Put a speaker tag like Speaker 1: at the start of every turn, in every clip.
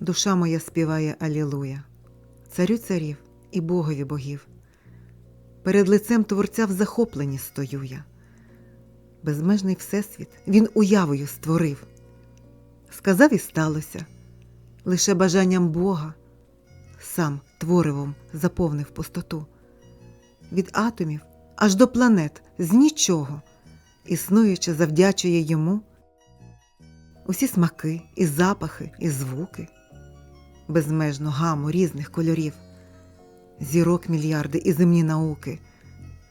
Speaker 1: Душа моя співає Алілуя, царю царів і Богові богів. Перед лицем Творця в захопленні стою я. Безмежний Всесвіт він уявою створив. Сказав і сталося, лише бажанням Бога сам творивом заповнив пустоту. Від атомів аж до планет з нічого, існуючи, завдячує йому усі смаки, і запахи, і звуки, безмежну гаму різних кольорів, зірок мільярди і земні науки,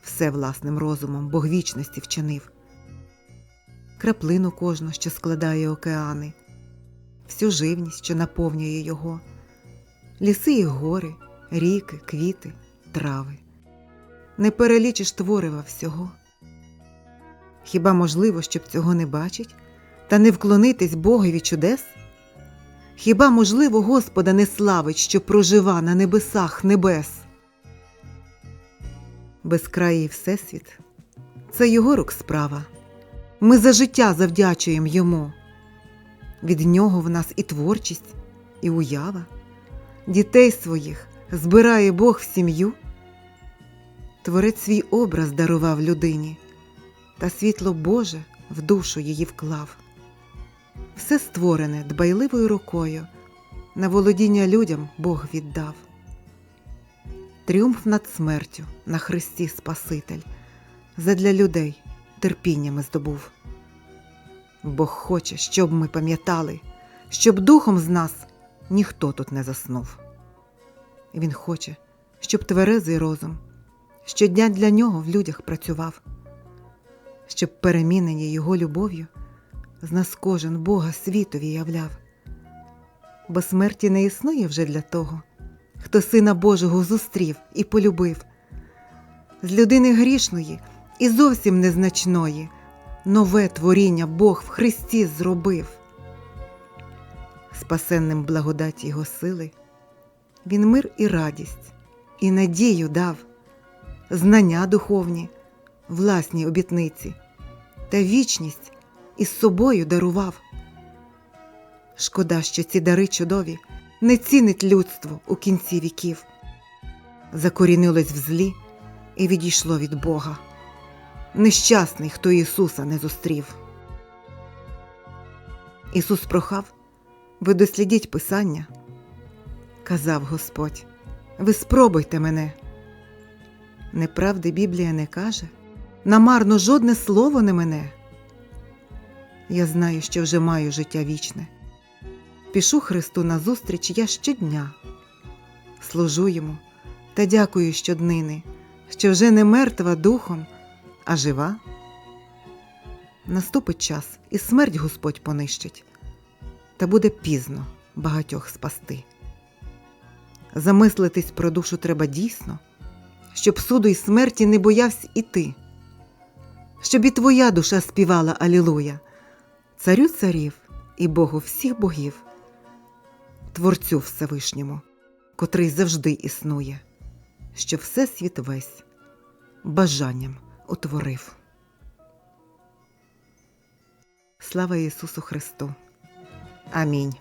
Speaker 1: все власним розумом Бог вічності вчинив, краплину кожну, що складає океани, всю живність, що наповнює його, ліси і гори, ріки, квіти, трави. Не перелічиш творива всього. Хіба можливо, щоб цього не бачить? та не вклонитись Богові чудес? Хіба можливо Господа не славить, що прожива на небесах небес? Безкраїй Всесвіт це його рук справа. Ми за життя завдячуємо йому. Від нього в нас і творчість, і уява, дітей своїх збирає Бог в сім'ю. Творець свій образ дарував людині, та світло Боже в душу її вклав все створене дбайливою рукою, на володіння людям Бог віддав. Тріумф над смертю на Христі Спаситель задля людей терпіннями здобув. Бог хоче, щоб ми пам'ятали, щоб духом з нас ніхто тут не заснув. Він хоче, щоб тверезий розум щодня для нього в людях працював, щоб перемінені його любов'ю з нас кожен Бога світові являв, бо смерті не існує вже для того, хто Сина Божого зустрів і полюбив. З людини грішної і зовсім незначної нове творіння Бог в Христі зробив. Спасенним благодаті Його сили, Він мир і радість, і надію дав, знання духовні, власні обітниці та вічність із собою дарував. Шкода, що ці дари чудові не цінить людство у кінці віків, закорінилось в злі і відійшло від Бога. Нещасний, хто Ісуса не зустрів. Ісус прохав, ви дослідіть Писання. Казав Господь, ви спробуйте мене. Неправди Біблія не каже, намарно жодне слово не мене. Я знаю, що вже маю життя вічне. Пішу Христу назустріч я щодня, служу йому та дякую щоднини, що вже не мертва духом, а жива. Наступить час, і смерть Господь понищить, та буде пізно багатьох спасти. Замислитись про душу треба дійсно, щоб суду й смерті не боявся і ти, щоб і твоя душа співала Алілуя царю царів і Богу всіх богів, Творцю Всевишньому, котрий завжди існує, що все світ весь бажанням утворив. Слава Ісусу Христу! Амінь.